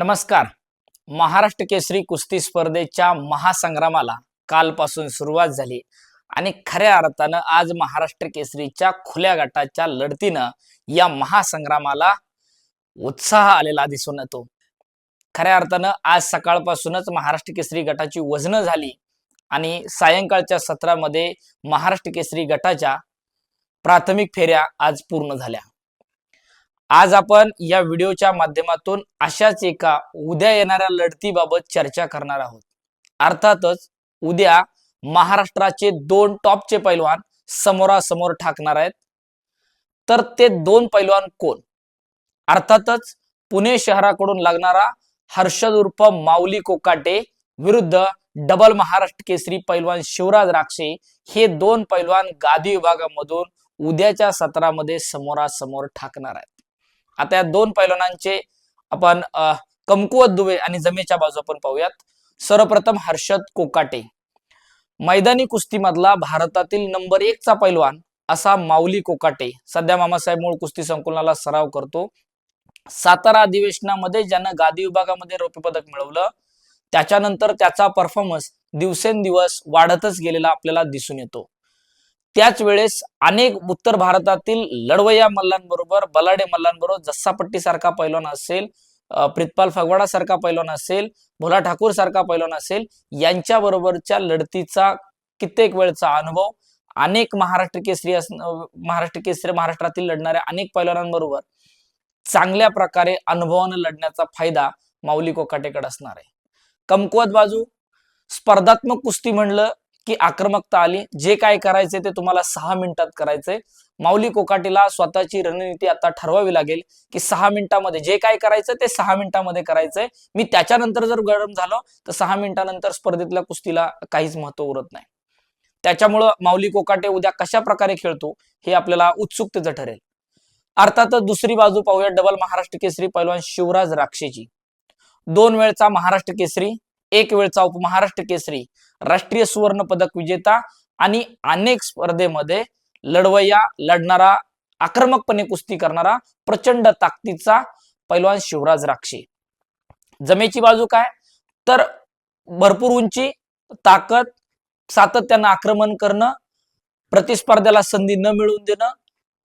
नमस्कार. महाराष्ट्र केसरी कुस्ती स्पर्धेच्या महासंग्रामाला कालपासून सुरुवात झाली आणि खऱ्या अर्थानं आज महाराष्ट्र केसरीच्या खुल्या गटाच्या लढतीनं या महासंग्रामाला उत्साह आलेला दिसून येतो. खऱ्या अर्थानं आज सकाळपासूनच महाराष्ट्र केसरी गटाची वजनं झाली आणि सायंकाळच्या सत्रामध्ये महाराष्ट्र केसरी गटाच्या प्राथमिक फेऱ्या आज पूर्ण झाल्या. आज आपण या व्हिडिओच्या माध्यमातून अशाच एका उद्या येणाऱ्या लढतीबाबत चर्चा करणार आहोत. अर्थातच उद्या महाराष्ट्राचे दोन टॉपचे पैलवान समोरासमोर ठाकणार आहेत. तर ते दोन पैलवान कोण? अर्थातच पुणे शहराकडून लागणारा हर्षद उर्फ माऊली कोकाटे विरुद्ध डबल महाराष्ट्र केसरी पैलवान शिवराज राक्षे हे दोन पैलवान गादी विभागामधून उद्याच्या सत्रामध्ये समोरासमोर ठाकणार आहेत. आता या दोन पैलवानांचे आपण कमकुवत दुवे आणि जमेच्या बाजू आपण पाहूयात. सर्वप्रथम हर्षद कोकाटे. मैदानी कुस्तीमधला भारतातील नंबर एकचा पैलवान असा माऊली कोकाटे. सध्या मामासाहेब मूळ कुस्ती संकुलनाला सराव करतो. सातारा अधिवेशनामध्ये ज्यानं गादी विभागामध्ये रौप्य पदक मिळवलं त्याच्यानंतर त्याचा परफॉर्मन्स दिवसेंदिवस वाढतच गेलेला आपल्याला दिसून येतो. त्याच वेळेस अनेक उत्तर भारतातील लढवया मल्लांबरोबर बलाडे मल्लांबरोबर जस्सापट्टी सारखा पैलवान असेल प्रितपाल फगवाडा सारखा पैलवान असेल भोला ठाकूर सारखा पैलवान असेल यांच्या बरोबरच्या लढतीचा कित्येक वेळचा अनुभव अनेक महाराष्ट्र केसरी महाराष्ट्र केसरी महाराष्ट्रातील लढणाऱ्या अनेक पैलवानांबरोबर चांगल्या प्रकारे अनुभवानं लढण्याचा फायदा माऊली कोकाटेकडे असणार आहे. कमकुवत बाजू स्पर्धात्मक कुस्ती म्हणलं की आक्रमकता आली. जे काय करायचे ते तुम्हाला सहा मिनिटात करायचंय. माऊली कोकाटीला स्वतःची रणनीती आता ठरवावी लागेल की सहा मिनिटामध्ये जे काय करायचं ते सहा मिनिटामध्ये करायचंय. मी त्याच्यानंतर जर गरम झालो तर सहा मिनिटानंतर स्पर्धेतल्या कुस्तीला काहीच महत्त्व उरत नाही. त्याच्यामुळं माऊली कोकाटे उद्या कशा प्रकारे खेळतो हे आपल्याला उत्सुकतेचं ठरेल. अर्थातच दुसरी बाजू पाहूया. डबल महाराष्ट्र केसरी पैलवान शिवराज राक्षेची दोन वेळचा महाराष्ट्र केसरी एक वेळचा उपमहाराष्ट्र केसरी राष्ट्रीय सुवर्ण पदक विजेता आणि अनेक स्पर्धेमध्ये लढवय्या लढणारा आक्रमकपणे कुस्ती करणारा प्रचंड ताकदीचा पैलवान शिवराज राक्षी. जमेची बाजू काय? तर भरपूर उंची ताकद सातत्यानं आक्रमण करणं प्रतिस्पर्ध्याला संधी न मिळवून देणं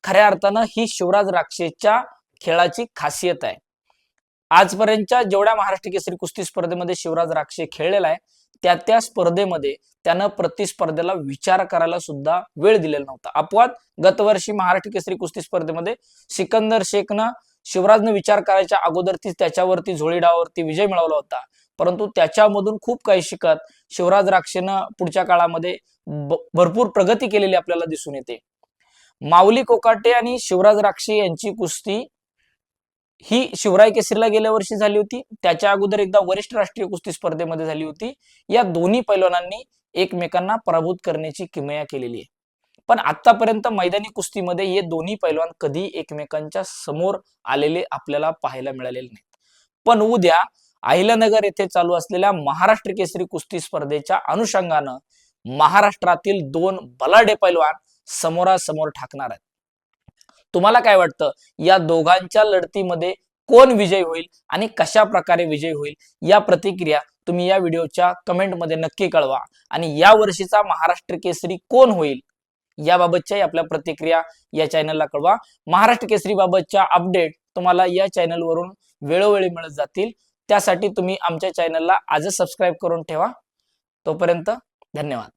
खऱ्या अर्थानं ही शिवराज राक्षेच्या खेळाची खासियत आहे. आजपर्यंतच्या जेवढ्या महाराष्ट्र केसरी कुस्ती स्पर्धेमध्ये शिवराज राक्षे खेळलेला आहे त्या त्या स्पर्धेमध्ये त्यानं प्रतिस्पर्ध्याला विचार करायला सुद्धा वेळ दिलेला नव्हता. अपवाद गतवर्षी महाराष्ट्र केसरी कुस्ती स्पर्धेमध्ये सिकंदर शेखनं शिवराजनं विचार करायच्या अगोदर तीच त्याच्यावरती झोळीडावरती विजय मिळवला होता. परंतु त्याच्यामधून खूप काही शिकत शिवराज राक्षेनं पुढच्या काळामध्ये भरपूर प्रगती केलेली आपल्याला दिसून येते. माऊली कोकाटे आणि शिवराज राक्षे यांची कुस्ती ही शिवराय केसरीला गेल्या वर्षी झाली होती. त्याच्या अगोदर एकदा वरिष्ठ राष्ट्रीय कुस्ती स्पर्धेमध्ये झाली होती. या दोन्ही पैलवानांनी एकमेकांना पराभूत करण्याची किमया केलेली आहे. पण आतापर्यंत मैदानी कुस्तीमध्ये हे दोन्ही पैलवान कधी एकमेकांच्या समोर आलेले आपल्याला पाहायला मिळालेले नाहीत. पण उद्या अहिल्यानगर येथे चालू असलेल्या महाराष्ट्र केसरी कुस्ती स्पर्धेच्या अनुषंगानं महाराष्ट्रातील दोन बलाडे पैलवान समोरासमोर ठाकणार आहेत. तुम्हाला काय वाटतं? या दोघांच्या लढतीमध्ये कोण विजय होईल आणि कशा प्रकारे विजय होईल? या प्रतिक्रिया तुम्ही या व्हिडिओच्या कमेंटमध्ये नक्की कळवा. आणि या वर्षीचा महाराष्ट्र केसरी कोण होईल? याबाबतच्याही आपल्या प्रतिक्रिया या चॅनलला कळवा. महाराष्ट्र केसरी बाबतच्या अपडेट तुम्हाला या चॅनलवरून वेळोवेळी मिळत जातील. त्यासाठी तुम्ही आमच्या चॅनलला आजच सबस्क्राईब करून ठेवा. तोपर्यंत धन्यवाद.